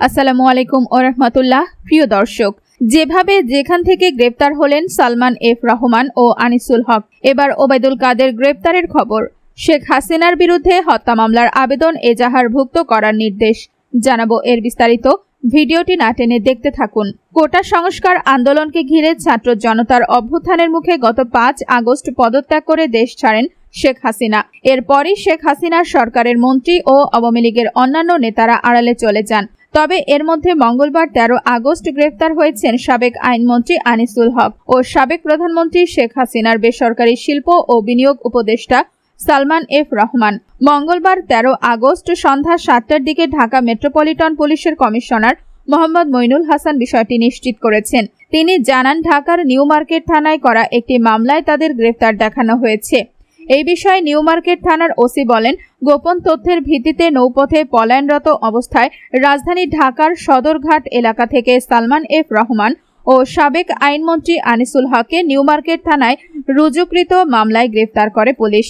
আসসালামু আলাইকুম ও রহমতুল্লাহ। প্রিয় দর্শক, যেভাবে যেখান থেকে গ্রেপ্তার হলেন সালমান এফ রহমান ও আনিসুল হক, এবার ওবায়দুল কাদের গ্রেপ্তারের খবর। শেখ হাসিনার বিরুদ্ধে হত্যা মামলার আবেদন এজাহারভুক্ত করার নির্দেশ। জানাব এর বিস্তারিত। ভিডিওটি না টেনে দেখতে থাকুন। কোটা সংস্কার আন্দোলনকে ঘিরে ছাত্র জনতার অভ্যুত্থানের মুখে গত পাঁচ আগস্ট পদত্যাগ করে দেশ ছাড়েন শেখ হাসিনা। এরপরই শেখ হাসিনার সরকারের মন্ত্রী ও আওয়ামী লীগের অন্যান্য নেতারা আড়ালে চলে যান। তবে এর মধ্যে মঙ্গলবার তেরো আগস্ট গ্রেফতার হয়েছেন সাবেক আইনমন্ত্রী আনিসুল হক ও সাবেক প্রধানমন্ত্রী শেখ হাসিনার বেসরকারি শিল্প ও বিনিয়োগ উপদেষ্টা সালমান এফ রহমান। মঙ্গলবার তেরো আগস্ট সন্ধ্যা সাতটার দিকে ঢাকা মেট্রোপলিটন পুলিশের কমিশনার মোহাম্মদ মইনুল হাসান বিষয়টি নিশ্চিত করেছেন। তিনি জানান, ঢাকার নিউ মার্কেট থানায় করা একটি মামলায় তাদের গ্রেফতার দেখানো হয়েছে। এই বিষয়ে নিউ মার্কেট থানার ওসি বলেন, গোপন তথ্যের ভিত্তিতে নৌপথে পলায়নরত অবস্থায় রাজধানী ঢাকার সদরঘাট এলাকা থেকে সালমান এফ রহমান ও সাবেক আইনমন্ত্রী আনিসুল হককে নিউ মার্কেট থানায় রুজুকৃত মামলায় গ্রেফতার করে পুলিশ।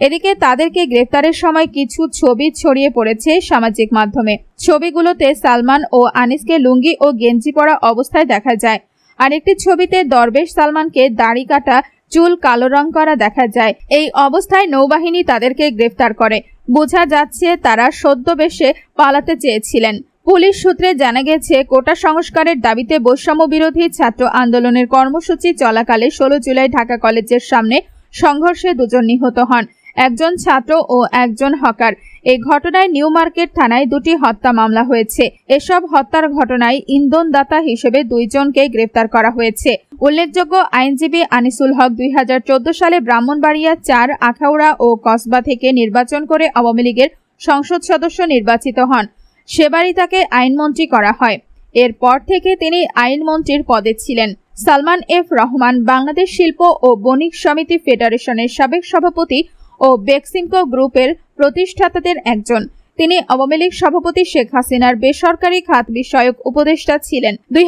এদিকে তাদেরকে গ্রেফতারের সময় কিছু ছবি ছড়িয়ে পড়েছে সামাজিক মাধ্যমে। ছবিগুলোতে সালমান ও আনিসকে লুঙ্গি ও গেঞ্জি পরা অবস্থায় দেখা যায়। আরেকটি ছবিতে দরবেশ সালমানকে দাড়ি কাটা চুল কালো রং করা দেখা যায়। এই অবস্থায় নৌবাহিনী তাদেরকে গ্রেফতার করে। বোঝা যাচ্ছে তারা সদ্যবেশে পালাতে চেয়েছিলেন। পুলিশ সূত্রে জানা গেছে, কোটা সংস্কারের দাবিতে বৈষম্য বিরোধী ছাত্র আন্দোলনের কর্মসূচি চলাকালে ষোলো জুলাই ঢাকা কলেজের সামনে সংঘর্ষে দুজন নিহত হন। একজন ছাত্র ও একজন হকার। এই ঘটনায় নিউ মার্কেট থানায় দুটি হত্যা মামলা হয়েছে। এসব হত্যার ঘটনায় ইন্ধনদাতা হিসেবে দুইজনকে গ্রেপ্তার করা হয়েছে। উল্লেখযোগ্য, আইনজীবী আনিসুল হক দুই হাজার চোদ্দ সালে ব্রাহ্মণবাড়িয়া চার, আখাউড়া ও কসবা থেকে নির্বাচন করে আওয়ামী লীগের সংসদ সদস্য নির্বাচিত হন। সেবারই তাকে আইনমন্ত্রী করা হয়। এরপর থেকে তিনি আইনমন্ত্রীর পদে ছিলেন। সালমান এফ রহমান বাংলাদেশ শিল্প ও বণিক সমিতি ফেডারেশনের সাবেক সভাপতি ও বেক্সিমকো গ্রুপের প্রতিষ্ঠাতাদের একজন। তিনি আওয়ামী লীগ সভাপতি শেখ হাসিনার বেসরকারি খাত বিষয়ক উপদেষ্টা ছিলেন। দুই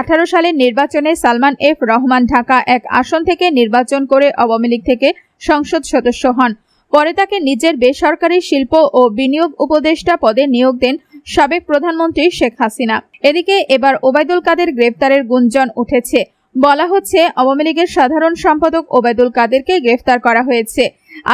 আঠারো সালের নির্বাচনে সালমান এফ রহমান ঢাকা এক আসন থেকে নির্বাচন করে আওয়ামী লীগ থেকে সংসদ সদস্য হন। পরে তাকে নিজের বেসরকারি শিল্প ও বিনিয়োগ উপদেষ্টা পদে নিয়োগ দেন সাবেক প্রধানমন্ত্রী শেখ হাসিনা। এদিকে এবার ওবায়দুল কাদের গ্রেফতারের গুঞ্জন উঠেছে। বলা হচ্ছে, আওয়ামী লীগের সাধারণ সম্পাদক ওবায়দুল কাদেরকে গ্রেফতার করা হয়েছে।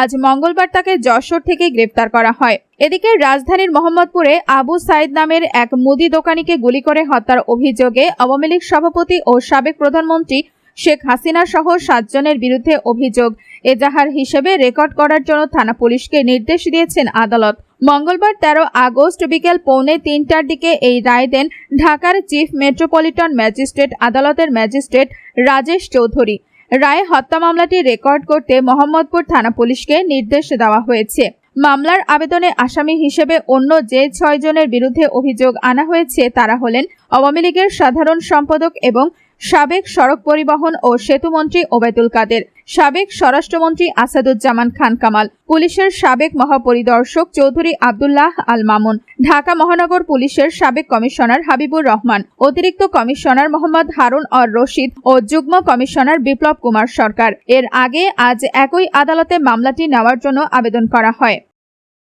আজ মঙ্গলবার তাকে যশোর থেকে গ্রেফতার করা হয়। এদিকে রাজধানীর মোহাম্মদপুরে আবু সাইদ নামের এক মুদি দোকানিকে গুলি করে হত্যার অভিযোগে আওয়ামী লীগ সভাপতি ও সাবেক প্রধানমন্ত্রী শেখ হাসিনা সহ সাতজনের বিরুদ্ধে অভিযোগ। এজাহার হিসেবে রেকর্ড করার জন্য থানা পুলিশকে নির্দেশ দিয়েছেন আদালত। মঙ্গলবার তেরো আগস্ট বিকেল পৌনে তিনটার দিকে এই রায় দেন ঢাকার চিফ মেট্রোপলিটন ম্যাজিস্ট্রেট আদালতের ম্যাজিস্ট্রেট রাজেশ চৌধুরী। রায় হত্যা মামলাটি রেকর্ড করতে মোহাম্মদপুর থানা পুলিশকে নির্দেশ দেওয়া হয়েছে। মামলার আবেদনে আসামি হিসেবে অন্য যে ছয়জনের বিরুদ্ধে অভিযোগ আনা হয়েছে, তারা হলেন আওয়ামী লীগের সাধারণ সম্পাদক এবং সাবেক সড়ক পরিবহন ও সেতুমন্ত্রী ওবায়দুল কাদের, সাবেক স্বরাষ্ট্রমন্ত্রী আসাদুজ্জামান খান কামাল, পুলিশের সাবেক মহাপরিদর্শক চৌধুরী আবদুল্লাহ আল মামুন, ঢাকা মহানগর পুলিশের সাবেক কমিশনার হাবিবুর রহমান, অতিরিক্ত কমিশনার মোহাম্মদ হারুন অর রশিদ ও যুগ্ম কমিশনার বিপ্লব কুমার সরকার। এর আগে আজ একই আদালতে মামলাটি নেওয়ার জন্য আবেদন করা হয়।